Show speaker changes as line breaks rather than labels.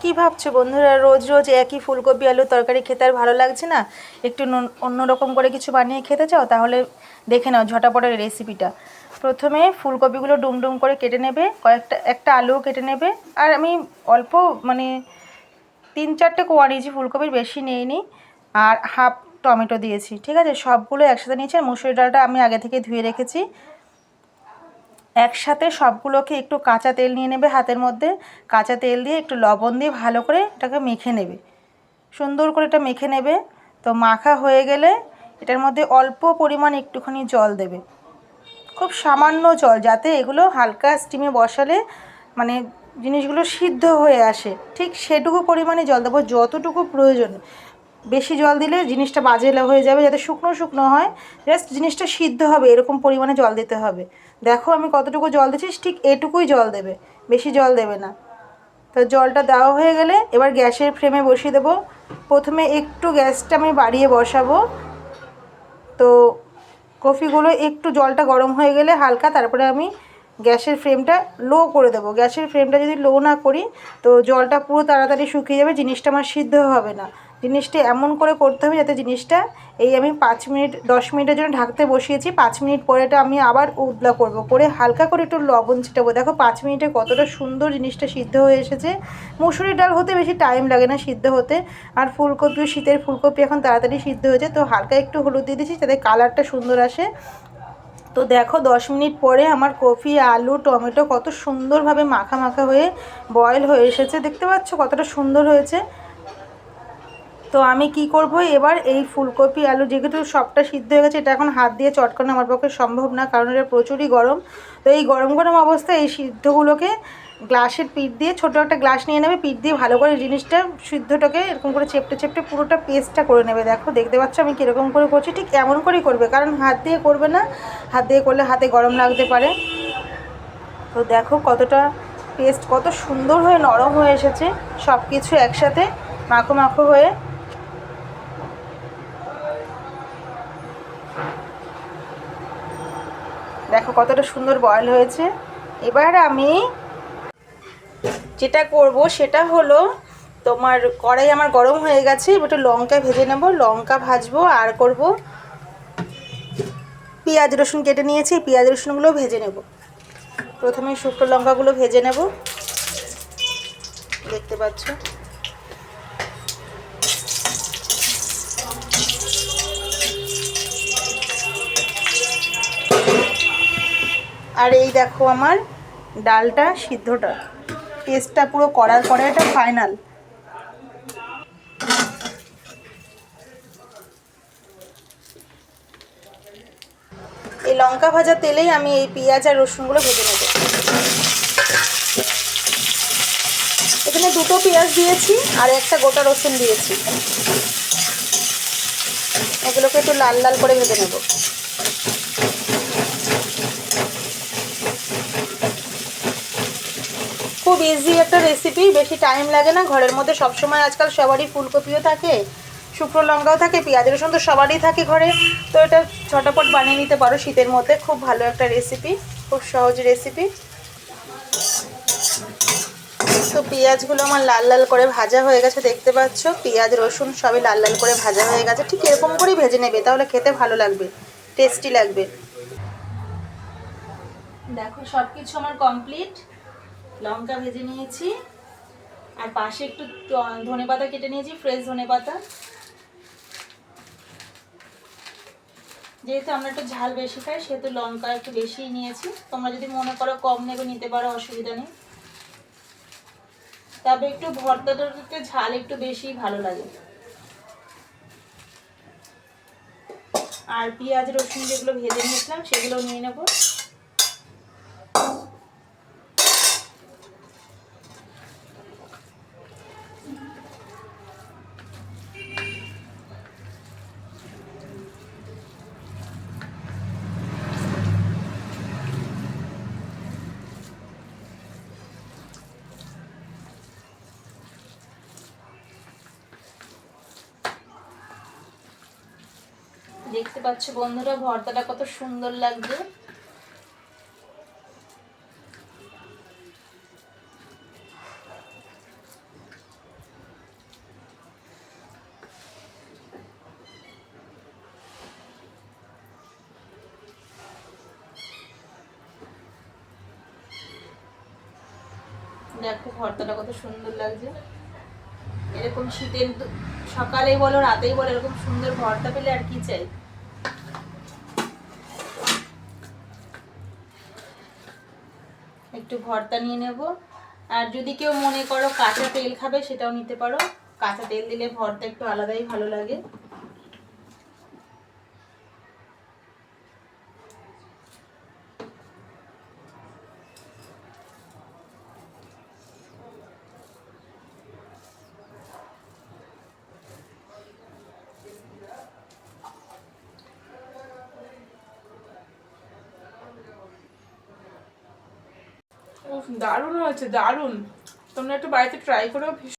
কি ভাবছ বন্ধুরা? রোজ রোজ একই ফুলকপি, আলু তরকারি খেতে আর ভালো লাগছে না? একটু অন্যরকম করে কিছু বানিয়ে খেতে চাও? তাহলে দেখে নাও ঝটাপটের রেসিপিটা প্রথমে ফুলকপিগুলো ডুম ডুম করে কেটে নেবে, কয়েকটা, একটা আলুও কেটে নেবে। আর আমি অল্প মানে তিন চারটে কোয়া নিয়েছি ফুলকপির বেশি নিইনি, আর হাফ টমেটো দিয়েছি, ঠিক আছে? সবগুলো একসাথে নিয়েছি, আর মুসুরি ডালটা আমি আগে থেকে ধুয়ে রেখেছি। একসাথে সবগুলোকে একটু কাঁচা তেল নিয়ে নেবে হাতের মধ্যে। কাঁচা তেল দিয়ে একটু লবণ দিয়ে ভালো করে এটাকে মেখে নেবে। সুন্দর করে এটা মেখে নেবে। তো মাখা হয়ে গেলে এটার মধ্যে অল্প পরিমাণ একটুখানি জল দেবে। খুব সামান্য জল যাতে এগুলো হালকা স্টিমে বসালে মানে জিনিসগুলো সিদ্ধ হয়ে আসে। ঠিক সেটুকু পরিমাণে জল দেবো, যতটুকু প্রয়োজন। বেশি জল দিলে জিনিসটা বাজে হয়ে যাবে, যাতে শুকনো শুকনো হয়। জাস্ট জিনিসটা সিদ্ধ হবে, এরকম পরিমাণে জল দিতে হবে। দেখো আমি কতটুকু জল দিচ্ছি, ঠিক এটুকুই জল দেবে, বেশি জল দেবে না। তো জলটা দেওয়া হয়ে গেলে এবার গ্যাসের ফ্রেমে বসিয়ে দেবো। প্রথমে একটু গ্যাসটা আমি বাড়িয়ে বসাবো। তো কফিগুলো একটু জলটা গরম হয়ে গেলে হালকা, তারপরে আমি গ্যাসের ফ্লেমটা লো করে দেবো। গ্যাসের ফ্লেমটা যদি লো না করি, তো জলটা পুরো তাড়াতাড়ি শুকিয়ে যাবে, জিনিসটা আমার সিদ্ধ হবে না। জিনিসটা এমন করে করতে হবে যাতে জিনিসটা এই আমি পাঁচ মিনিট, দশ মিনিটের জন্য ঢাকতে বসিয়েছি। পাঁচ মিনিট পরে এটা আমি আবার উদলা করব। করে হালকা করে একটু লবণ ছিটাবো। দেখো পাঁচ মিনিটে কতটা সুন্দর জিনিসটা সিদ্ধ হয়ে এসেছে। মুসুরি ডাল হতে বেশি টাইম লাগে না সিদ্ধ হতে। আর ফুলকপিও শীতের ফুলকপি এখন তাড়াতাড়ি সিদ্ধ হয়েছে। তো হালকা একটু হলুদ দিয়ে দিয়েছি যাতে কালারটা সুন্দর আসে। তো দেখো দশ মিনিট পরে আমার কফি, আলু, টমেটো কত সুন্দরভাবে মাখা মাখা হয়ে বয়েল হয়ে এসেছে। দেখতে পাচ্ছ কতটা সুন্দর হয়েছে। তো আমি কি করব? এবার এই ফুলকপি, আলু যেহেতু সবটা সিদ্ধ হয়ে গেছে, এটা এখন হাত দিয়ে চটকানো আমার পক্ষে সম্ভব না, কারণ এটা প্রচুরই গরম। তো এই গরম গরম অবস্থায় এই সিদ্ধগুলোকে গ্লাসের পিঠ দিয়ে, ছোটো একটা গ্লাস নিয়ে নেবে, পিঠ দিয়ে ভালো করে জিনিসটা সিদ্ধটাকে এরকম করে চেপটে চেপটে পুরোটা পেস্টটা করে নেবে। দেখো, দেখতে পাচ্ছ আমি কীরকম করে করছি, ঠিক এমন করেই করবে, কারণ হাত দিয়ে করবে না। হাত দিয়ে করলে হাতে গরম লাগতে পারে। তো দেখো কতটা পেস্ট, কত সুন্দর হয়ে নরম হয়ে এসেছে। সব কিছু একসাথে মাখো মাখো হয়ে দেখো কতটা সুন্দর বয়েল হয়েছে। এবার আমি যেটা করব সেটা হলো, তোমার কড়াই আমার গরম হয়ে গেছে, এবার একটু লঙ্কা ভেজে নেব, লঙ্কা ভাজবো, আর করব পেঁয়াজ রসুন কেটে নিয়েছি পেঁয়াজ রসুনগুলো ভেজে নেব। প্রথমে শুকনো লঙ্কাগুলো ভেজে নেব। দেখতে পাচ্ছ? আর এই দেখো আমার ডালটা, সিদ্ধটা। টেস্টটা পুরো করার পরে এটা ফাইনাল এই লঙ্কা ভাজা তেলেই আমি এই পেঁয়াজ আর রসুনগুলো ভেজে নেব। এখানে দুটো পেঁয়াজ দিয়েছি আর একটা গোটা রসুন দিয়েছি। এগুলোকে একটু লাল লাল করে ভেজে নেব। খুব ইজি একটা রেসিপি বেশি টাইম লাগে না। ঘরের মধ্যে সবসময় আজকাল সবারই ফুলকপিও থাকে, শুকনো লঙ্কাও থাকে, পেঁয়াজ, রসুন তো সবারই থাকে ঘরে। তো এটা ছটাপট বানিয়ে নিতে পারো শীতের মধ্যে। খুব ভালো একটা রেসিপি খুব সহজ রেসিপি তো পেঁয়াজগুলো আমার লাল লাল করে ভাজা হয়ে গেছে, দেখতে পাচ্ছ? পেঁয়াজ, রসুন সবই লাল লাল করে ভাজা হয়ে গেছে। ঠিক এরকম করেই ভেজে নেবে, তাহলে খেতে ভালো লাগবে টেস্টি লাগবে। দেখো সব কিছু আমার কমপ্লিট লঙ্কা ভেজে নিয়েছি। আর পাশে একটু ধনে পাতা কেটে নিয়েছি ফ্রেশ ধনে পাতা যেহেতু আমরা একটু ঝাল বেশি খাই, সেহেতু লঙ্কা একটু বেশিই নিয়েছি। তোমরা যদি মনে করো কম নেবে, নিতে পারো, অসুবিধা নেই। তবে একটু ভর্তাটাতে ঝাল একটু বেশি ভালো লাগে। আর পেঁয়াজ, রসুন যেগুলো ভেজে নিয়েছিলাম, সেগুলো নিয়ে নেব। দেখতে পাচ্ছ বন্ধুরা, ভর্তাটা কত সুন্দর লাগছে। দেখো ভর্তাটা কত সুন্দর লাগছে। এরকম শীতের সকালেই বলো, রাতেই বলো, এরকম সুন্দর ভর্তা পেলে আর কি চাই? একটু ভর্তা নিয়ে নেব। আর যদি কেউ মনে করো কাঁচা তেল খাবে সেটাও নিতে পারো। কাঁচা তেল দিলে ভর্তা একটু আলাদাই ভালো লাগে।
দারুণ হয়েছে দারুণ। তোমরা একটু বাড়িতে ট্রাই ভীষণ